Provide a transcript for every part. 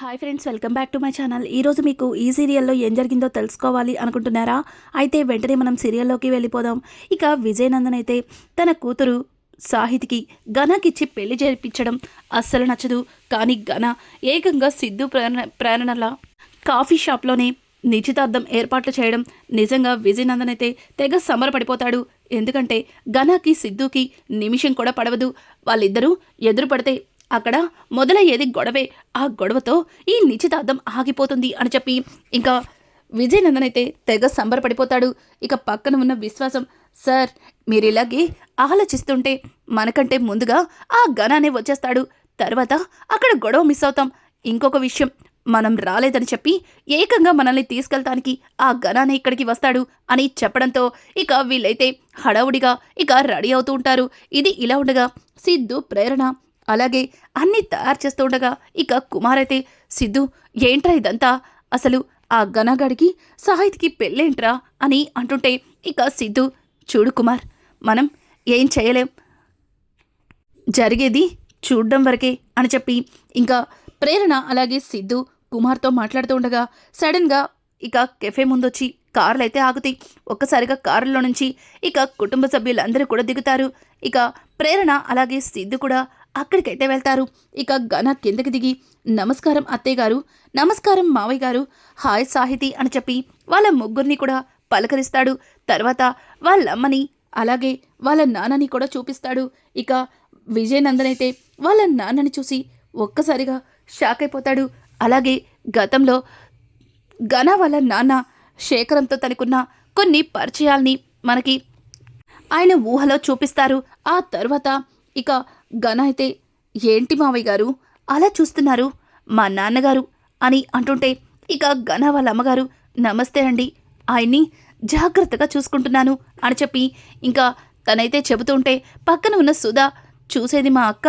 Hi friends welcome back to my channel. ఈరోజు మీకు ఈ సీరియల్లో ఏం జరిగిందో తెలుసుకోవాలి అనుకుంటున్నారా? అయితే వెంటనే మనం సీరియల్లోకి వెళ్ళిపోదాం. ఇక విజయనందన్ అయితే తన కూతురు సాహితికి ఘనకిచ్చి పెళ్ళి జరిపించడం అస్సలు నచ్చదు. కానీ ఘన ఏకంగా సిద్ధు ప్రేరణ ప్రేరణల కాఫీ షాప్లోనే నిశ్చితార్థం ఏర్పాట్లు చేయడం నిజంగా విజయనందన్ అయితే తెగ సమరపడిపోతాడు ఎందుకంటే ఘనకి సిద్ధుకి నిమిషం కూడా పడవదు. వాళ్ళిద్దరూ ఎదురు పడితే అక్కడ మొదలయ్యేది గొడవే. ఆ గొడవతో ఈ నిశ్చితార్థం ఆగిపోతుంది అని చెప్పి ఇంకా విజయనందన్ అయితే తెగ సంబరపడిపోతాడు. ఇక పక్కన ఉన్న విశ్వాసం సార్ మీరు ఇలాగే ఆలోచిస్తుంటే మనకంటే ముందుగా ఆ గణానే వచ్చేస్తాడు. తర్వాత అక్కడ గొడవ మిస్ అవుతాం. ఇంకొక విషయం మనం రాలేదని చెప్పి ఏకంగా మనల్ని తీసుకెళ్తానికి ఆ గణానే ఇక్కడికి వస్తాడు అని చెప్పడంతో ఇక వీళ్ళైతే హడావుడిగా ఇక రెడీ అవుతూ ఉంటారు. ఇది ఇలా ఉండగా సిద్ధు ప్రేరణ అలాగే అన్నీ తయారు చేస్తూ ఉండగా ఇక కుమార్ అయితే సిద్ధు ఏంట్రా ఇదంతా? అసలు ఆ గనగాడికి సాహిత్కి పెళ్ళేంట్రా? అని అంటుంటే ఇక సిద్ధు చూడు కుమార్ మనం ఏం చేయలేం. జరిగేది చూడడం వరకే అని చెప్పి ఇంకా ప్రేరణ అలాగే సిద్ధు కుమార్తో మాట్లాడుతూ ఉండగా సడన్గా ఇక కెఫే ముందొచ్చి కార్లు అయితే ఆగుతాయి ఒక్కసారిగా కారులో నుంచి ఇక కుటుంబ సభ్యులందరూ కూడా దిగుతారు. ఇక ప్రేరణ అలాగే సిద్ధు కూడా అక్కడికైతే వెళ్తారు. ఇక ఘన కిందకి దిగి? నమస్కారం అత్తయ్య గారు. నమస్కారం మావయ్య గారు. హాయ్ సాహితి అని చెప్పి వాళ్ళ ముగ్గురిని కూడా పలకరిస్తాడు. తర్వాత వాళ్ళమ్మని అలాగే వాళ్ళ నాన్నని కూడా చూపిస్తాడు. ఇక విజయనందన్ అయితే వాళ్ళ నాన్నని చూసి ఒక్కసారిగా షాక్ అయిపోతాడు. అలాగే గతంలో ఘన వాళ్ళ నాన్న శేఖరంతో తనకున్న కొన్ని పరిచయాల్ని మనకి ఆయన ఊహలో చూపిస్తారు. ఆ తర్వాత ఇక ఘన అయితే ఏంటి మావయ్య గారు? అలా చూస్తున్నారు. మా నాన్నగారు అని అంటుంటే ఇక ఘన వాళ్ళ అమ్మగారు నమస్తే అండి. ఆయన్ని జాగ్రత్తగా చూసుకుంటున్నాను అని చెప్పి ఇంకా తనైతే చెబుతుంటే పక్కన ఉన్న సుధా చూసేది మా అక్క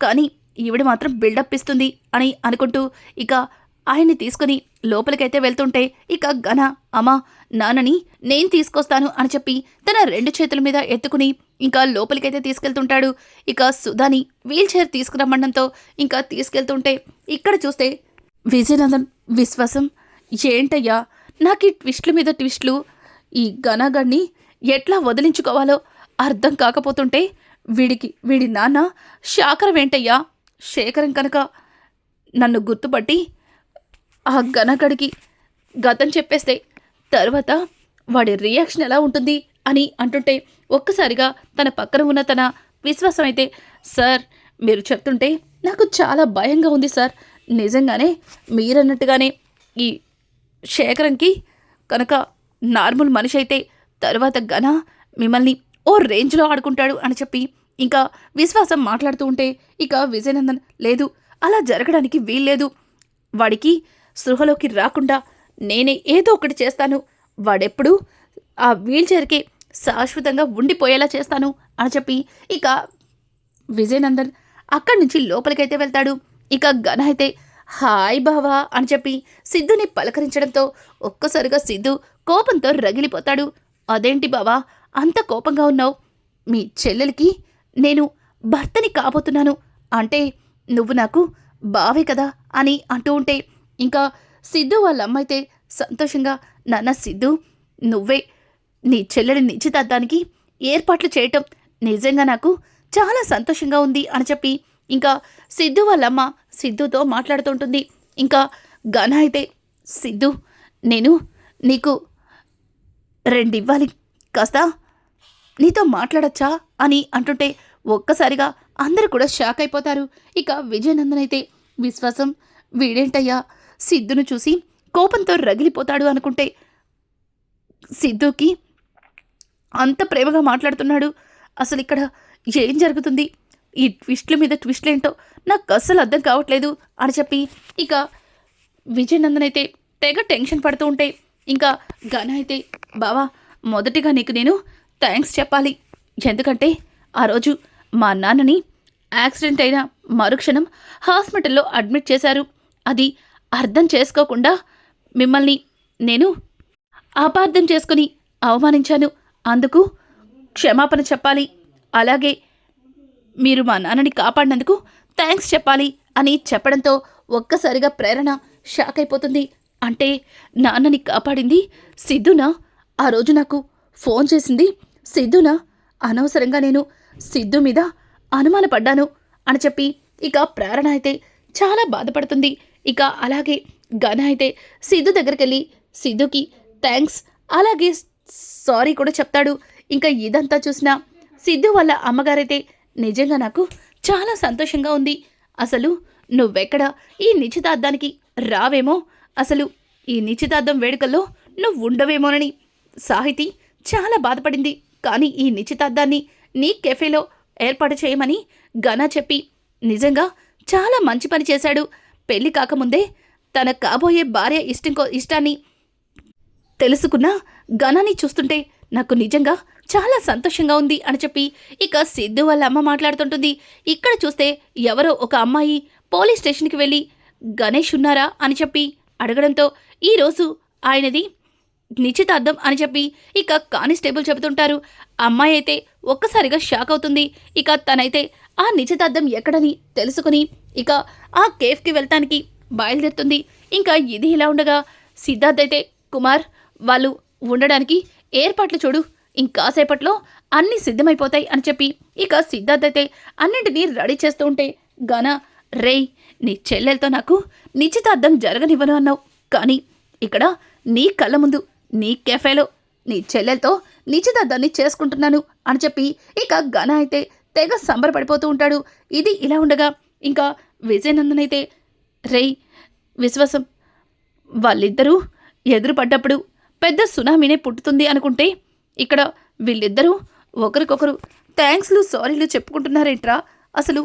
కానీ ఈవిడ మాత్రం బిల్డప్ ఇస్తుంది అని అనుకుంటూ ఇక ఆయన్ని తీసుకుని లోపలికైతే వెళ్తుంటే ఇక ఘన అమ్మా నాన్నని నేను తీసుకొస్తాను అని చెప్పి తన రెండు చేతుల మీద ఎత్తుకుని ఇంకా లోపలికైతే తీసుకెళ్తుంటాడు. ఇక సుధాని వీల్ చైర్ తీసుకురమ్మడంతో ఇంకా తీసుకెళ్తుంటే ఇక్కడ చూస్తే విజయనందన్ విశ్వాసం ఏంటయ్యా నాకు ఈ ట్విస్ట్ల మీద ట్విస్ట్లు. ఈ గణగణ్ణి ఎట్లా వదిలించుకోవాలో అర్థం కాకపోతుంటే వీడికి వీడి నాన్న శాకరం ఏంటయ్యా? శేఖరం కనుక నన్ను గుర్తుపట్టి ఆ గణగడికి గతం చెప్పేస్తే తర్వాత వాడి రియాక్షన్ ఎలా ఉంటుంది? అని అంటుంటే ఒక్కసారిగా తన పక్కన ఉన్న తన విశ్వాసం అయితే సార్ మీరు చెప్తుంటే నాకు చాలా భయంగా ఉంది సార్. నిజంగానే మీరన్నట్టుగానే ఈ శేఖరంకి కనుక నార్మల్ మనిషి అయితే తర్వాత గన మిమ్మల్ని ఓ రేంజ్లో ఆడుకుంటాడు అని చెప్పి ఇంకా విశ్వాసం మాట్లాడుతూ ఉంటే ఇక విజయనందన్ లేదు అలా జరగడానికి వీల్లేదు. వాడికి సృహలోకి రాకుండా నేనే ఏదో ఒకటి చేస్తాను. వాడెప్పుడు ఆ వీల్ చైర్కి శాశ్వతంగా ఉండిపోయేలా చేస్తాను అని చెప్పి ఇక విజయనందన్ అక్కడి నుంచి లోపలికైతే వెళ్తాడు. ఇక ఘన అయితే హాయ్ బావా అని చెప్పి సిద్ధుని పలకరించడంతో ఒక్కసారిగా సిద్ధు కోపంతో రగిలిపోతాడు. అదేంటి బావా అంత కోపంగా ఉన్నావు? మీ చెల్లెలికి నేను భర్తని కాబోతున్నాను. అంటే నువ్వు నాకు బావే కదా అని అంటూ ఉంటే ఇంకా సిద్ధు వాళ్ళ అమ్మ అయితే సంతోషంగా నాన్న సిద్ధు నువ్వే నీ చెల్లెడి నిశ్చితార్థానికి ఏర్పాట్లు చేయటం నిజంగా నాకు చాలా సంతోషంగా ఉంది అని చెప్పి ఇంకా సిద్ధు వాళ్ళమ్మ సిద్ధుతో మాట్లాడుతుంటుంది. ఇంకా ఘన అయితే సిద్ధు నేను నీకు రెండివ్వాలి. కాస్త నీతో మాట్లాడచ్చా? అని అంటుంటే ఒక్కసారిగా అందరూ కూడా షాక్ అయిపోతారు. ఇక విజయనందన్ అయితే విశ్వాసం వీడేంటయ్యా? సిద్ధును చూసి కోపంతో రగిలిపోతాడు అనుకుంటే సిద్ధుకి అంత ప్రేమగా మాట్లాడుతున్నాడు. అసలు ఇక్కడ ఏం జరుగుతుంది? ఈ ట్విస్ట్ల మీద ట్విస్ట్లేంటో నాకు అస్సలు అర్థం కావట్లేదు అని చెప్పి ఇక విజయనందన్ అయితే తెగ టెన్షన్ పడుతూ ఉంటే ఇంకా ఘన అయితే బావా మొదటిగా నీకు నేను థ్యాంక్స్ చెప్పాలి. ఎందుకంటే ఆ రోజు మా నాన్నని యాక్సిడెంట్ అయిన మరుక్షణం హాస్పిటల్లో అడ్మిట్ చేశారు. అది అర్థం చేసుకోకుండా మిమ్మల్ని నేను అపార్థం చేసుకుని అవమానించాను. అందుకు క్షమాపణ చెప్పాలి. అలాగే మీరు మా నాన్నని కాపాడినందుకు థ్యాంక్స్ చెప్పాలి అని చెప్పడంతో ఒక్కసారిగా ప్రేరణ షాక్ అయిపోతుంది. అంటే నాన్నని కాపాడింది సిద్ధునా? ఆ రోజు నాకు ఫోన్ చేసింది సిద్ధునా? అనవసరంగా నేను సిద్ధు మీద అనుమానపడ్డాను అని చెప్పి ఇక ప్రేరణ అయితే చాలా బాధపడుతుంది. ఇక అలాగే ఘన అయితే సిద్ధు దగ్గరికి వెళ్ళి సిద్ధుకి థ్యాంక్స్ అలాగే సారీ కూడా చెప్తాడు. ఇంకా ఇదంతా చూసినా సిద్ధు వాళ్ళ అమ్మగారైతే నిజంగా నాకు చాలా సంతోషంగా ఉంది. అసలు నువ్వెక్కడ ఈ నిశ్చితార్థానికి రావేమో? అసలు ఈ నిశ్చితార్థం వేడుకల్లో నువ్వు ఉండవేమోనని సాహితి చాలా బాధపడింది. కానీ ఈ నిశ్చితార్థాన్ని నీ కెఫేలో ఏర్పాటు చేయమని ఘన చెప్పి నిజంగా చాలా మంచి పని చేశాడు. పెళ్ళి కాకముందే తన కాబోయే భార్య ఇష్టం కో ఇష్టాన్ని తెలుసుకున్న ఘనాన్ని చూస్తుంటే నాకు నిజంగా చాలా సంతోషంగా ఉంది అని చెప్పి ఇక సిద్ధు వాళ్ళ అమ్మ మాట్లాడుతుంటుంది. ఇక్కడ చూస్తే ఎవరో ఒక అమ్మాయి పోలీస్ స్టేషన్కి వెళ్ళి గణేష్ ఉన్నారా అని చెప్పి అడగడంతో ఈరోజు ఆయనది నిశ్చితార్థం అని చెప్పి ఇక కానిస్టేబుల్ చెబుతుంటారు. అమ్మాయి అయితే ఒక్కసారిగా షాక్ అవుతుంది. ఇక తనైతే ఆ నిశ్చితార్థం ఎక్కడని తెలుసుకుని ఇక ఆ కేఫ్కి వెళ్తానికి బయలుదేరుతుంది. ఇంకా ఇది ఇలా ఉండగా సిద్ధార్థ్ అయితే కుమార్ వాళ్ళు ఉండడానికి ఏర్పాట్లు చూడు. ఇంకాసేపట్లో అన్నీ సిద్ధమైపోతాయి అని చెప్పి ఇక సిద్ధార్థ్ అయితే అన్నింటినీ రెడీ చేస్తూ ఉంటే గాన రేయ్ నీ చెల్లెలతో నాకు నిశ్చితార్థం జరగనివ్వను అన్నావు. కానీ ఇక్కడ నీ కళ్ళ ముందు నీ కెఫేలో నీ చెల్లెలతో నిశ్చితార్థాన్ని చేసుకుంటున్నాను అని చెప్పి ఇక ఘన అయితే తెగ సంబరపడిపోతూ ఉంటాడు. ఇది ఇలా ఉండగా ఇంకా విజయనందన్ అయితే రేయ్ విశ్వాసం వాళ్ళిద్దరూ ఎదురుపడ్డప్పుడు పెద్ద సునామీనే పుట్టుతుంది అనుకుంటే ఇక్కడ వీళ్ళిద్దరూ ఒకరికొకరు థ్యాంక్స్లు సారీలు చెప్పుకుంటున్నారేంట్రా? అసలు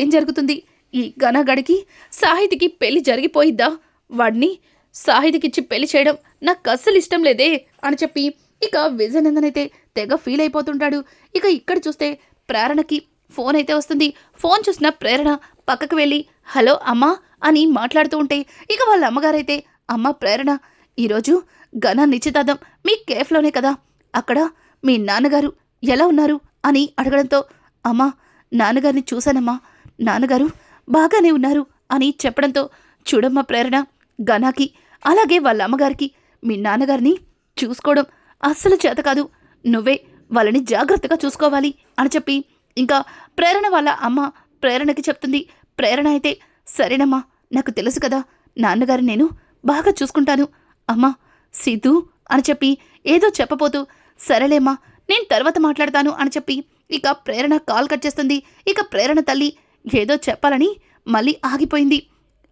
ఏం జరుగుతుంది? ఈ ఘనగడికి సాహితికి పెళ్ళి జరిగిపోయిద్దా? వాడిని సాహితికిచ్చి పెళ్ళి చేయడం నాకు అస్సలు ఇష్టం లేదే అని చెప్పి ఇక విజయనందన్ అయితే తెగ ఫీల్ అయిపోతుంటాడు. ఇక ఇక్కడ చూస్తే ప్రేరణకి ఫోన్ అయితే వస్తుంది. ఫోన్ చూసిన ప్రేరణ పక్కకు వెళ్ళి హలో అమ్మా అని మాట్లాడుతూ ఉంటే ఇక వాళ్ళ అమ్మగారైతే అమ్మ ప్రేరణ ఈరోజు ఘన నిశ్చితార్థం మీ కేఫ్లోనే కదా. అక్కడ మీ నాన్నగారు ఎలా ఉన్నారు? అని అడగడంతో అమ్మా నాన్నగారిని చూశానమ్మా. నాన్నగారు బాగానే ఉన్నారు అని చెప్పడంతో చూడమ్మా ప్రేరణ ఘనాకి అలాగే వాళ్ళ అమ్మగారికి మీ నాన్నగారిని చూసుకోవడం అస్సలు చేత కాదు. నువ్వే వాళ్ళని జాగ్రత్తగా చూసుకోవాలి అని చెప్పి ఇంకా ప్రేరణ వాళ్ళ అమ్మ ప్రేరణకి చెప్తుంది. ప్రేరణ అయితే సరేనమ్మా నాకు తెలుసు కదా. నాన్నగారు నేను బాగా చూసుకుంటాను. అమ్మా సిద్ధు అని చెప్పి ఏదో చెప్పబోతూ సరేలేమ్మా నేను తర్వాత మాట్లాడతాను అని చెప్పి ఇక ప్రేరణ కాల్ కట్ చేస్తుంది. ఇక ప్రేరణ తల్లి ఏదో చెప్పాలని మళ్ళీ ఆగిపోయింది.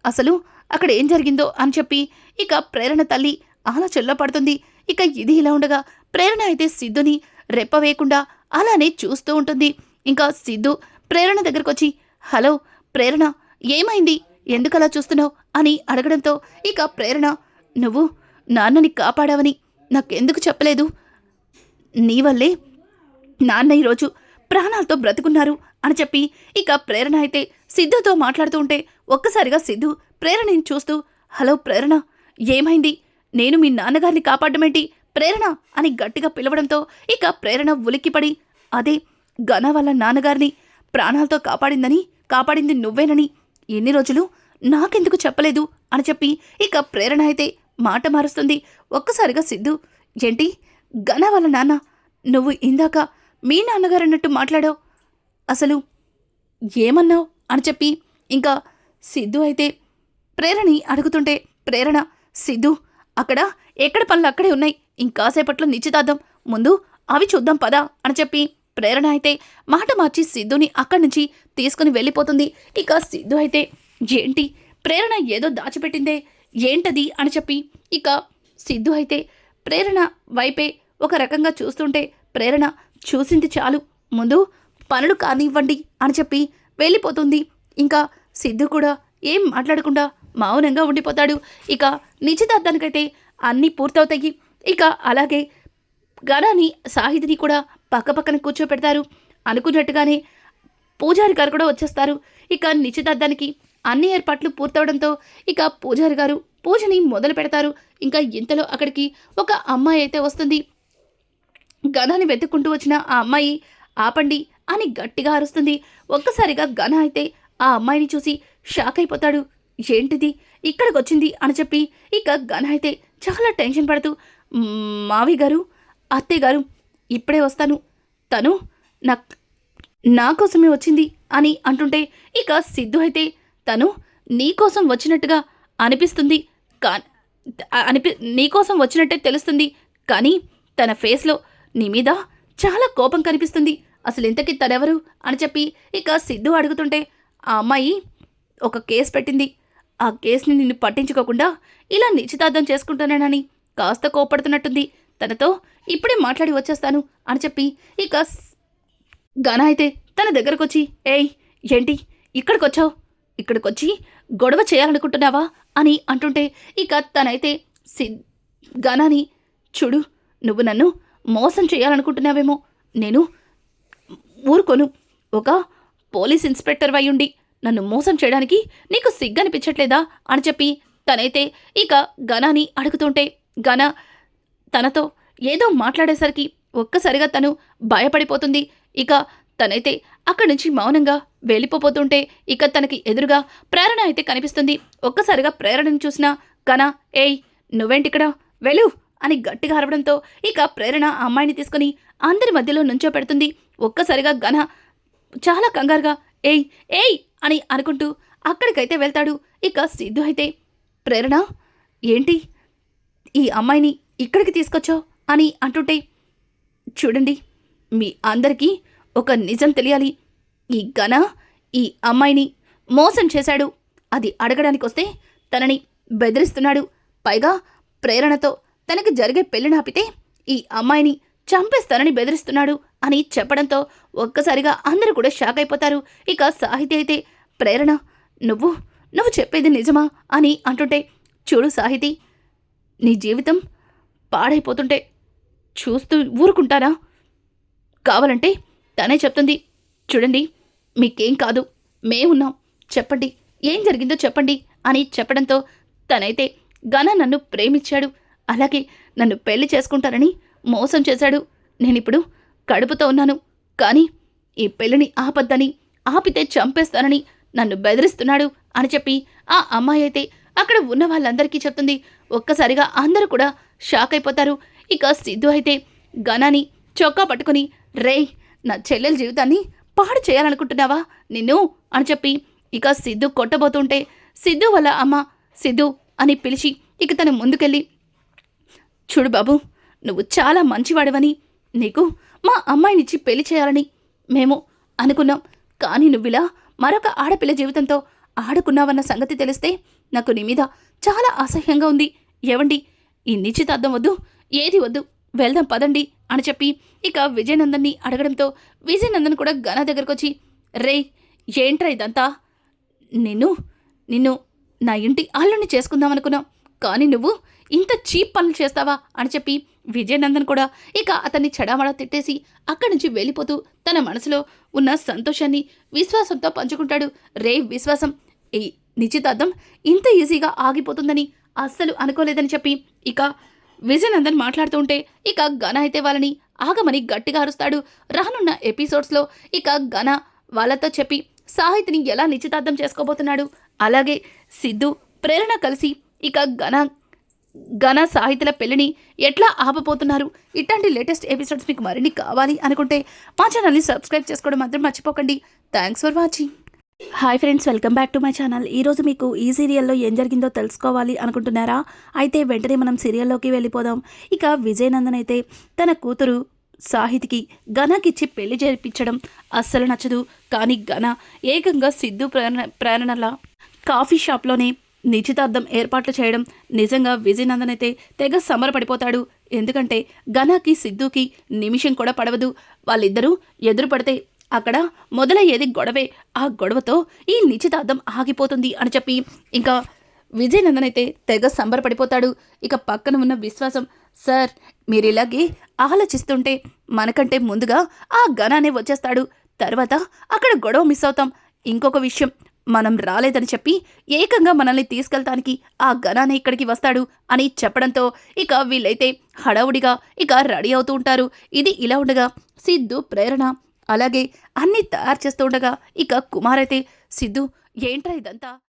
అసలు అక్కడ ఏం జరిగిందో అని చెప్పి ఇక ప్రేరణ తల్లి ఆలోచనలో పడుతుంది. ఇక ఇది ఇలా ఉండగా ప్రేరణ అయితే సిద్ధుని రెప్ప వేయకుండా అలానే చూస్తూ ఉంటుంది. ఇంకా సిద్ధు ప్రేరణ దగ్గరకు వచ్చి హలో ప్రేరణ ఏమైంది? ఎందుకలా చూస్తున్నావు? అని అడగడంతో ఇక ప్రేరణ నువ్వు నాన్నని కాపాడావని నాకెందుకు చెప్పలేదు? నీ వల్లే నాన్న ఈరోజు ప్రాణాలతో బ్రతుకున్నారు అని చెప్పి ఇక ప్రేరణ అయితే సిద్ధుతో మాట్లాడుతూ ఉంటే ఒక్కసారిగా సిద్ధు ప్రేరణని చూస్తూ హలో ప్రేరణ ఏమైంది? నేను మీ నాన్నగారిని కాపాడమేంటి ప్రేరణ! అని గట్టిగా పిలవడంతో ఇక ప్రేరణ ఉలిక్కిపడి అదే ఘన వాళ్ళ నాన్నగారిని ప్రాణాలతో కాపాడిందని కాపాడింది నువ్వేనని ఎన్ని రోజులు నాకెందుకు చెప్పలేదు? అని చెప్పి ఇక ప్రేరణ అయితే మాట మారుస్తుంది. ఒక్కసారిగా సిద్ధు ఏంటి? ఘన వాళ్ళ నాన్న నువ్వు ఇందాక మీ నాన్నగారు అన్నట్టు మాట్లాడావు. అసలు ఏమన్నావు? అని చెప్పి ఇంకా సిద్ధు అయితే ప్రేరణి అడుగుతుంటే ప్రేరణ సిద్ధు అక్కడ ఎక్కడ పనులు అక్కడే ఉన్నాయి. ఇంకాసేపట్లో నిశ్చితార్థం. ముందు అవి చూద్దాం పదా అని చెప్పి ప్రేరణ అయితే మాట మార్చి సిద్ధుని అక్కడి నుంచి తీసుకుని వెళ్ళిపోతుంది. ఇక సిద్ధు అయితే ఏంటి? ప్రేరణ ఏదో దాచిపెట్టిందే. ఏంటది అని చెప్పి ఇక సిద్ధు అయితే ప్రేరణ వైపే ఒక రకంగా చూస్తుంటే ప్రేరణ చూసింది చాలు. ముందు పనులు కానివ్వండి అని చెప్పి వెళ్ళిపోతుంది. ఇంకా సిద్ధు కూడా ఏం మాట్లాడకుండా మౌనంగా ఉండిపోతాడు. ఇక నిశ్చితార్థానికైతే అన్నీ పూర్తవుతాయి. ఇక అలాగే గణాని సాహితిని కూడా పక్కపక్కన కూర్చోపెడతారు. అనుకున్నట్టుగానే పూజారి గారు కూడా వచ్చేస్తారు. ఇక నిశ్చితార్థానికి అన్ని ఏర్పాట్లు పూర్తవడంతో ఇక పూజారి గారు పూజని మొదలు పెడతారు. ఇంకా ఇంతలో అక్కడికి ఒక అమ్మాయి అయితే వస్తుంది. గణాన్ని వెతుక్కుంటూ వచ్చిన ఆ అమ్మాయి ఆపండి అని గట్టిగా అరుస్తుంది. ఒక్కసారిగా గణ అయితే ఆ అమ్మాయిని చూసి షాక్ అయిపోతాడు. ఏంటిది? ఇక్కడికి వచ్చింది అని చెప్పి ఇక ఘన అయితే చాలా టెన్షన్ పడుతూ మావి గారు అత్తయ్య గారు ఇప్పుడే వస్తాను. తను నా నా కోసమే వచ్చింది అని అంటుంటే ఇక సిద్ధు అయితే తను నీకోసం వచ్చినట్టుగా అనిపిస్తుంది కా అనిపి నీకోసం వచ్చినట్టే తెలుస్తుంది కానీ తన ఫేస్లో నీ మీద చాలా కోపం కనిపిస్తుంది. అసలు ఇంతకీ తనెవరు? అని చెప్పి ఇక సిద్ధు అడుగుతుంటే ఆ అమ్మాయి ఒక కేసు పెట్టింది. ఆ కేసుని నిన్ను పట్టించుకోకుండా ఇలా నిశ్చితార్థం చేసుకుంటానని కాస్త కోపడుతున్నట్టుంది. తనతో ఇప్పుడే మాట్లాడి వచ్చేస్తాను అని చెప్పి ఇక గన అయితే తన దగ్గరకొచ్చి ఏయ్ ఏంటి? ఇక్కడికి ఇక్కడికొచ్చి గొడవ చేయాలనుకుంటున్నావా అని అంటుంటే ఇక తనైతే సి గనాని చూడు నువ్వు నన్ను మోసం చేయాలనుకుంటున్నావేమో. నేను ఊరుకోను. ఒక పోలీస్ ఇన్స్పెక్టర్ అయ్యుండి నన్ను మోసం చేయడానికి నీకు సిగ్గనిపించట్లేదా? అని చెప్పి తనైతే ఇక గనాని అడుగుతుంటే గన తనతో ఏదో మాట్లాడేసరికి ఒక్కసారిగా తను భయపడిపోతుంది. ఇక తనైతే అక్కడి నుంచి మౌనంగా వెళ్ళిపోతుంటే ఇక తనకి ఎదురుగా ప్రేరణ అయితే కనిపిస్తుంది. ఒక్కసారిగా ప్రేరణను చూసిన కన ఏయ్ నువ్వేంటిక్కడ? వెళ్ళు! అని గట్టిగా అరవడంతో ఇక ప్రేరణ ఆ అమ్మాయిని తీసుకుని అందరి మధ్యలో నుంచో పెడుతుంది. ఒక్కసారిగా ఘన చాలా కంగారుగా ఏయ్ ఏయ్! అని అనుకుంటూ అక్కడికైతే వెళ్తాడు. ఇక సిద్ధు అయితే ప్రేరణ ఏంటి? ఈ అమ్మాయిని ఇక్కడికి తీసుకొచ్చావు? అని అంటుంటే చూడండి మీ అందరికీ ఒక నిజం తెలియాలి. ఈ ఘన ఈ అమ్మాయిని మోసం చేశాడు. అది అడగడానికి వస్తే తనని బెదిరిస్తున్నాడు. పైగా ప్రేరణతో తనకి జరిగే పెళ్ళిని ఆపితే ఈ అమ్మాయిని చంపేస్తానని బెదిరిస్తున్నాడు అని చెప్పడంతో ఒక్కసారిగా అందరూ కూడా షాక్ అయిపోతారు. ఇక సాహితి అయితే ప్రేరణ నువ్వు నువ్వు చెప్పేది నిజమా అని అంటుంటే చూడు సాహితి నీ జీవితం పాడైపోతుంటే చూస్తూ ఊరుకుంటారా కావాలంటే తనే చెప్తుంది చూడండి మీకేం కాదు మేమున్నాం చెప్పండి ఏం జరిగిందో చెప్పండి అని చెప్పడంతో తనైతే ఘన నన్ను ప్రేమించాడు అలాగే నన్ను పెళ్ళి చేసుకుంటారని మోసం చేశాడు. నేనిప్పుడు కడుపుతో ఉన్నాను కానీ ఈ పెళ్ళిని ఆపద్దని ఆపితే చంపేస్తానని నన్ను బెదిరిస్తున్నాడు అని చెప్పి ఆ అమ్మాయి అయితే అక్కడ ఉన్న వాళ్ళందరికీ చెప్తుంది. ఒక్కసారిగా అందరూ కూడా షాక్ అయిపోతారు. ఇక సిద్ధు అయితే గనాని చొక్కా పట్టుకుని రేయ్ నా చెల్లెల జీవితాన్ని పాడు చేయాలనుకుంటున్నావా? నిన్ను అని చెప్పి ఇక సిద్ధు కొట్టబోతుంటే సిద్ధు వాళ్ళ అమ్మ సిద్ధు అని పిలిచి ఇక తను ముందుకెళ్ళి చూడు బాబు నువ్వు చాలా మంచివాడివని నీకు మా అమ్మాయినిచ్చి పెళ్ళి చేయాలని మేము అనుకున్నాం. కానీ నువ్విలా మరొక ఆడపిల్ల జీవితంతో ఆడుకున్నావన్న సంగతి తెలిస్తే నాకు నీ మీద చాలా అసహ్యంగా ఉంది. ఏవండి? ఈ నిశ్చితార్థం వద్దు ఏది వద్దు? వెళ్దాం పదండి అని చెప్పి ఇక విజయనందన్ని అడగడంతో విజయనందన్ కూడా గన దగ్గరకు వచ్చి రే ఏంట్రా ఇదంతా? నిన్ను నిన్ను నా ఇంటి అల్లుని చేసుకుందాం అనుకున్నాం. కానీ నువ్వు ఇంత చీప్ పనులు చేస్తావా? అని చెప్పి విజయనందన్ కూడా ఇక అతన్ని చెడామడా తిట్టేసి అక్కడి నుంచి వెళ్ళిపోతూ తన మనసులో ఉన్న సంతోషాన్ని విశ్వాసంతో పంచుకుంటాడు. రే విశ్వాసం ఈ నిశ్చితార్థం ఇంత ఈజీగా ఆగిపోతుందని అస్సలు అనుకోలేదని చెప్పి ఇక విజయనందన్ మాట్లాడుతూ ఉంటే ఇక ఘన అయితే వాళ్ళని ఆగమని గట్టిగా అరుస్తాడు. రానున్న ఎపిసోడ్స్లో ఇక ఘన వాళ్ళతో చెప్పి సాహితిని ఎలా నిశ్చితార్థం చేసుకోబోతున్నాడు. అలాగే సిద్ధు ప్రేరణ కలిసి ఇక ఘన ఘన సాహితుల పెళ్ళిని ఎట్లా ఆపబోతున్నారు? ఇట్లాంటి లేటెస్ట్ ఎపిసోడ్స్ మీకు మరిన్ని కావాలి అనుకుంటే మా ఛానల్ని సబ్స్క్రైబ్ చేసుకోవడం మాత్రం మర్చిపోకండి. Thanks for watching. Hi friends welcome back to my channel ఈరోజు మీకు ఈ సీరియల్లో ఏం జరిగిందో తెలుసుకోవాలి అనుకుంటున్నారా? అయితే వెంటనే మనం సీరియల్లోకి వెళ్ళిపోదాం. ఇక విజయనందన్ అయితే తన కూతురు సాహితికి ఘనకిచ్చి పెళ్ళి చేర్పించడం అస్సలు నచ్చదు. కానీ ఘన ఏకంగా సిద్ధు ప్రేరణ ప్రేరణలా కాఫీ షాప్లోనే నిశ్చితార్థం ఏర్పాట్లు చేయడం నిజంగా విజయనందన్ అయితే తెగ సమరపడిపోతాడు. ఎందుకంటే ఘనాకి సిద్ధుకి నిమిషం కూడా పడవదు. వాళ్ళిద్దరూ ఎదురు పడితే అక్కడ మొదలయ్యేది గొడవే. ఆ గొడవతో ఈ నిశ్చితార్థం ఆగిపోతుంది అని చెప్పి ఇంకా విజయనందన్ అయితే తెగ సంబరపడిపోతాడు. ఇక పక్కన ఉన్న విశ్వాసం సార్ మీరు ఇలాగే ఆలోచిస్తుంటే మనకంటే ముందుగా ఆ గణానే వచ్చేస్తాడు. తర్వాత అక్కడ గొడవ మిస్ అవుతాం. ఇంకొక విషయం మనం రాలేదని చెప్పి ఏకంగా మనల్ని తీసుకెళ్తానికి ఆ గణానే ఇక్కడికి వస్తాడు అని చెప్పడంతో ఇక వీళ్ళైతే హడావుడిగా ఇక రెడీ అవుతూ ఉంటారు. ఇది ఇలా ఉండగా సిద్ధు ప్రేరణ అలాగే అన్నీ తయారు చేస్తూ ఉండగా ఇక కుమార్ అయితే సిద్ధు ఏంట్రా ఇదంతా?